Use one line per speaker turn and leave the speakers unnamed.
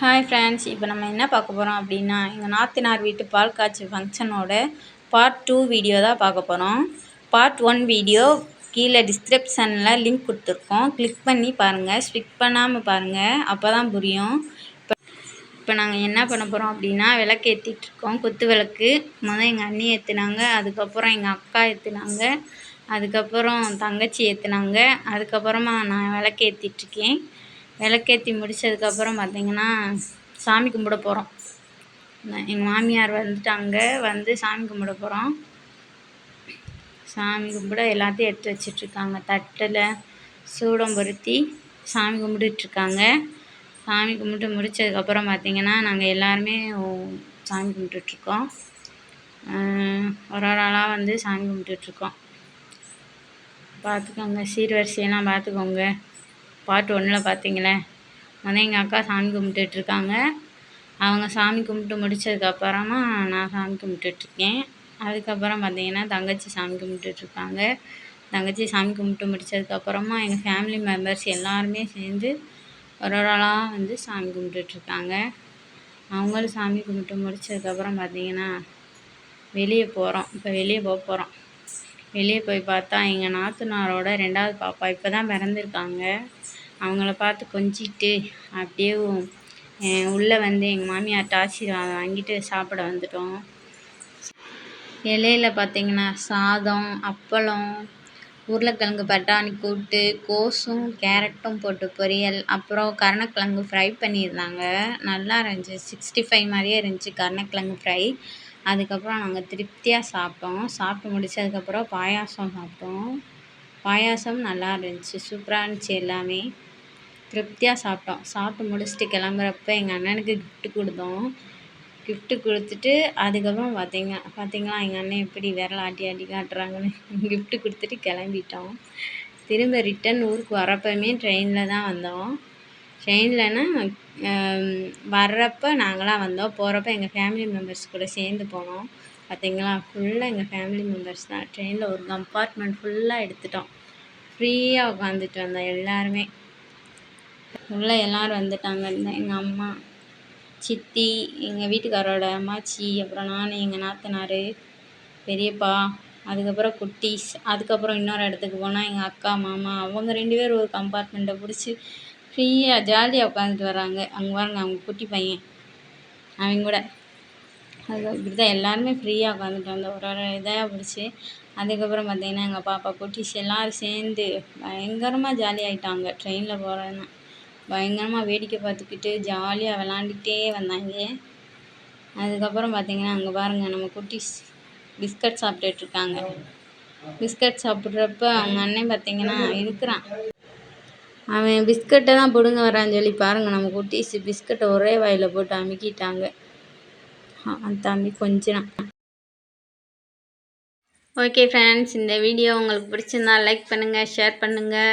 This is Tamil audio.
ஹாய் ஃப்ரெண்ட்ஸ் இப்போ நம்ம என்ன பார்க்க போகிறோம் அப்படின்னா எங்கள் நாத்தினார் வீட்டு பால் காய்ச்சி ஃபங்க்ஷனோட பார்ட் டூ வீடியோ தான் பார்க்க போகிறோம் பார்ட் ஒன் வீடியோ கீழே டிஸ்கிரிப்ஷனில் லிங்க் கொடுத்துருக்கோம். கிளிக் பண்ணி பாருங்கள் ஸ்விக் பண்ணாமல் பாருங்கள் அப்போ தான் புரியும். இப்போ இப்போ நாங்கள் என்ன பண்ண போகிறோம் அப்படின்னா விளக்கு ஏற்றிட்டுருக்கோம் குத்து விளக்கு. முதல் எங்கள் அண்ணி ஏற்றுனாங்க அதுக்கப்புறம் எங்கள் அக்கா ஏற்றுனாங்க அதுக்கப்புறம் தங்கச்சி ஏற்றுனாங்க அதுக்கப்புறமா நான் விளக்கு ஏற்றிட்டுருக்கேன் விளக்கேற்றி முடித்ததுக்கப்புறம் பார்த்திங்கன்னா சாமி கும்பிட போகிறோம் எங்கள் மாமியார் வந்துட்டாங்க வந்து சாமி கும்பிட போகிறோம் சாமி கும்பிட எல்லாத்தையும் எடுத்து வச்சிட்ருக்காங்க. தட்டில் சூடம் பொருத்தி சாமி கும்பிட்டுட்ருக்காங்க. சாமி கும்பிட்டு முடித்ததுக்கப்புறம் பார்த்திங்கன்னா நாங்கள் எல்லாருமே சாமி கும்பிட்டுட்ருக்கோம். ஒரு ஒரு ஆளாக வந்து சாமி கும்பிட்டுட்ருக்கோம். பார்த்துக்கோங்க சீர்வரிசையெல்லாம் பார்த்துக்கோங்க பார்ட் ஒன்றில் பார்த்தீங்களே வந்து எங்கள் அக்கா சாமி கும்பிட்டுட்ருக்காங்க. அவங்க சாமி கும்பிட்டு முடித்ததுக்கப்புறமா நான் சாமி கும்பிட்டுட்ருக்கேன். அதுக்கப்புறம் பார்த்தீங்கன்னா தங்கச்சி சாமி கும்பிட்டுட்ருக்காங்க. தங்கச்சி சாமி கும்பிட்டு முடித்ததுக்கப்புறமா எங்கள் ஃபேமிலி மெம்பர்ஸ் எல்லாருமே சேர்ந்து ஒரு ஒரு ஆளாக வந்து சாமி கும்பிட்டுட்ருக்காங்க. அவங்களும் சாமி கும்பிட்டு முடித்ததுக்கப்புறம் பார்த்தீங்கன்னா வெளியே போகிறோம் இப்போ வெளியே போக போகிறோம் வெளியே போய் பார்த்தா எங்கள் நாத்துனாரோட ரெண்டாவது பாப்பா இப்போ தான் பிறந்திருக்காங்க. அவங்கள பார்த்து கொஞ்சிட்டு அப்படியே உள்ளே வந்து எங்கள் மாமியார் ஆசீர்வாதம் வாங்கிட்டு சாப்பிட வந்துட்டோம். இலையில பார்த்தீங்கன்னா சாதம் அப்பளம் உருளைக்கிழங்கு பட்டாணி கூட்டு கோஸும் கேரட்டும் போட்டு பொரியல் அப்புறம் கருணக்கிழங்கு ஃப்ரை பண்ணியிருந்தாங்க. நல்லா இருந்துச்சு. சிக்ஸ்டி ஃபைவ் மாதிரியே இருந்துச்சு கருணக்கிழங்கு ஃப்ரை. அதுக்கப்புறம் நாங்கள் திருப்தியாக சாப்பிட்டோம். சாப்பிட்டு முடிச்சதுக்கப்புறம் பாயாசம் சாப்பிட்டோம். பாயாசம் நல்லா இருந்துச்சு. சூப்பராக இருந்துச்சு எல்லாமே. திருப்தியாக சாப்பிட்டோம். சாப்பிட்டு முடிச்சுட்டு கிளம்புறப்ப எங்கள் அண்ணனுக்கு கிஃப்ட்டு கொடுத்தோம். கிஃப்ட்டு கொடுத்துட்டு அதுக்கப்புறம் பார்த்தீங்க பார்த்தீங்களா எங்கள் அண்ணன் எப்படி விரல் ஆட்டி ஆட்டி காட்டுறாங்கன்னு. கிஃப்ட்டு கொடுத்துட்டு கிளம்பிட்டோம். திரும்ப ரிட்டன் ஊருக்கு வரப்போமே ட்ரெயினில் தான் வந்தோம். ட்ரெயின்லனா வர்றப்போ நாங்களாம் வந்தோம். போகிறப்ப எங்கள் ஃபேமிலி மெம்பர்ஸ் கூட சேர்ந்து போனோம். பார்த்தீங்களா ஃபுல்லாக எங்கள் ஃபேமிலி மெம்பர்ஸ் தான். ட்ரெயினில் ஒரு கம்பார்ட்மெண்ட் ஃபுல்லாக எடுத்துட்டோம். ஃப்ரீயாக உட்காந்துட்டு வந்தோம் எல்லாருமே. உள்ளே எல்லோரும் வந்துட்டாங்க. எங்கள் அம்மா சித்தி எங்கள் வீட்டுக்காரோட அம்மாச்சி அப்புறம் நான் எங்கள் நாத்தனார் பெரியப்பா அதுக்கப்புறம் குட்டீஸ் அதுக்கப்புறம் இன்னொரு இடத்துக்கு போனால் எங்கள் அக்கா மாமா அவங்க ரெண்டு பேரும் ஒரு கம்பார்ட்மெண்ட்டை பிடிச்சி ஃப்ரீயாக ஜாலியாக உட்காந்துட்டு வராங்க. அங்கே பாருங்க அவங்க குட்டி பையன். அவங்க கூட. அது இப்படி தான் எல்லாருமே ஃப்ரீயாக உட்காந்துட்டு வந்தோம் ஒரு ஒரு இதாக பிடிச்சி. அதுக்கப்புறம் பார்த்திங்கன்னா எங்கள் பாப்பா குட்டீஸ் எல்லோரும் சேர்ந்து பயங்கரமாக ஜாலியாகிட்டாங்க ட்ரெயினில் போகிறேன்னா பயங்கரமாக வேடிக்கை பார்த்துக்கிட்டு ஜாலியாக விளாண்டுக்கிட்டே வந்தாங்க. அதுக்கப்புறம் பார்த்திங்கன்னா அங்கே பாருங்கள் நம்ம குட்டீஸ் பிஸ்கட் சாப்பிட்டுட்ருக்காங்க பிஸ்கட் சாப்பிட்றப்ப அவங்க அண்ணன் பார்த்திங்கன்னா இருக்கிறான். அவன் பிஸ்கட்டை தான் பிடுங்க வரான்னு சொல்லி பாருங்கள் நம்ம குட்டீஸ் பிஸ்கட்டை ஒரே வாயில் போட்டு அமுக்கிட்டாங்க. தம்பி கொஞ்சம் ஓகே ஃப்ரெண்ட்ஸ் இந்த வீடியோ உங்களுக்கு பிடிச்சிருந்தா லைக் பண்ணுங்கள் ஷேர் பண்ணுங்கள்